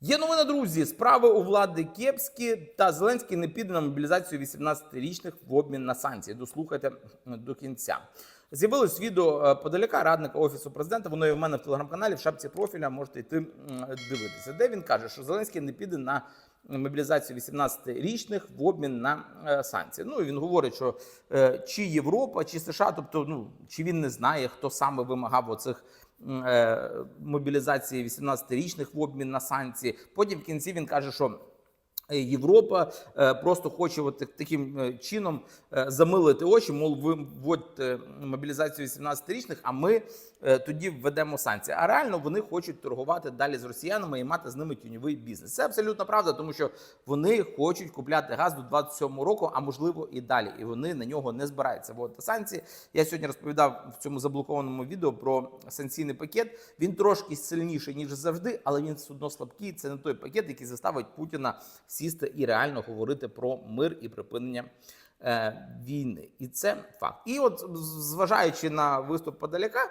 Є новина, друзі. Справи у влади кепські, та Зеленський не піде на мобілізацію 18-річних в обмін на санкції. Дослухайте до кінця. З'явилось відео е, подаляка радника офісу президента. Воно є в мене в телеграм-каналі в шапці профіля. Можете йти дивитися, де він каже, що Зеленський не піде на мобілізацію 18-річних в обмін на е, санкції. Ну і він говорить, що е, чи Європа, чи США, тобто, ну чи він не знає, хто саме вимагав оцих мобілізації 18-річних в обмін на санкції. Потім в кінці він каже, що. Е, Європа е, просто хоче от таким е, чином замилити очі, мов ви вводьте мобілізацію 18-річних, а ми тоді введемо санкції. А реально вони хочуть торгувати далі з росіянами і мати з ними тіньовий бізнес. Це абсолютно правда, тому що вони хочуть купляти газ до 27 року, а можливо і далі. І вони на нього не збираються вводити санкції. Я сьогодні розповідав в цьому заблокованому відео про санкційний пакет. Він трошки сильніший ніж завжди, але він все одно слабкий. Це не той пакет, який заставить Путіна сісти і реально говорити про мир і припинення. е, Війни, і це факт. І от зважаючи на виступ подаляка,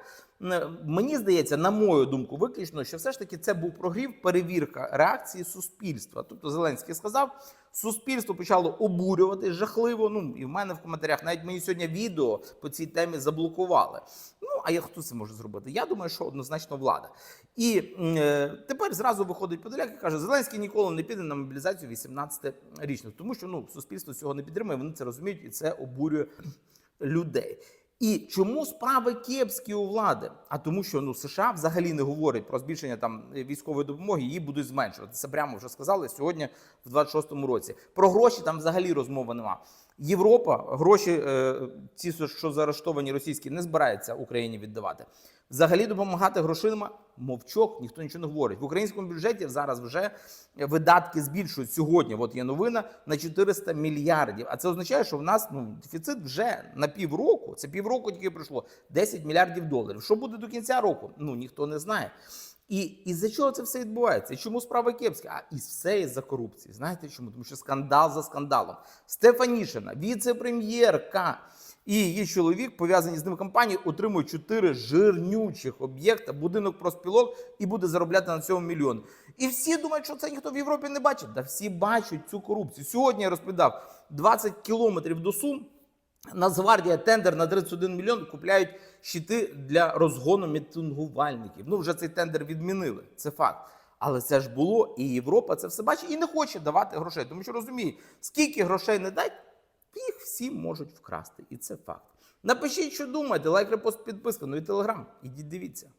мені здається, на мою думку, виключно, що все ж таки це був прогрів, перевірка реакції суспільства. Тобто Зеленський сказав, суспільство почало обурювати жахливо. Ну і в мене в коментарях навіть мені сьогодні відео по цій темі заблокували. А я хто це може зробити? Я думаю, що однозначно влада. І е, тепер зразу виходить подаляк і каже: Зеленський ніколи не піде на мобілізацію 18-річних, тому що ну суспільство цього не підтримує. Вони це розуміють, і це обурює людей. І чому справи кепські у влади? А тому, що ну США взагалі не говорять про збільшення там військової допомоги, її будуть зменшувати. Це прямо вже сказали сьогодні, в 26-му році. Про гроші там взагалі розмови нема. Європа гроші, е, ці, що заарештовані російські, не збирається Україні віддавати. Взагалі допомагати грошима мовчок, ніхто нічого не говорить. В українському бюджеті зараз вже видатки збільшують сьогодні. От є новина на 400 мільярдів. А це означає, що в нас ну дефіцит вже на півроку. Це півроку тільки пройшло 10 мільярдів доларів. Що буде до кінця року? Ну ніхто не знає. І із-за чого це все відбувається? І чому справа кепська? А із все із-за корупції. Знаєте чому? Тому що скандал за скандалом. Стефанішина, віце-прем'єрка і її чоловік, пов'язані з ними компанії, отримують чотири жирнючих об'єкта, будинок проспілок і буде заробляти на цьому мільйон. І всі думають, що це ніхто в Європі не бачить. Та всі бачать цю корупцію. Сьогодні я розповідав 20 кілометрів до Сум. Нацгвардія тендер на 31 мільйон купляють щити для розгону мітингувальників. Ну вже цей тендер відмінили. Це факт. Але це ж було, і Європа це все бачить і не хоче давати грошей, тому що розуміє, скільки грошей не дать, їх всі можуть вкрасти. І це факт. Напишіть, що думаєте, лайк, репост, підписка, ну і телеграм. Ідіть дивіться.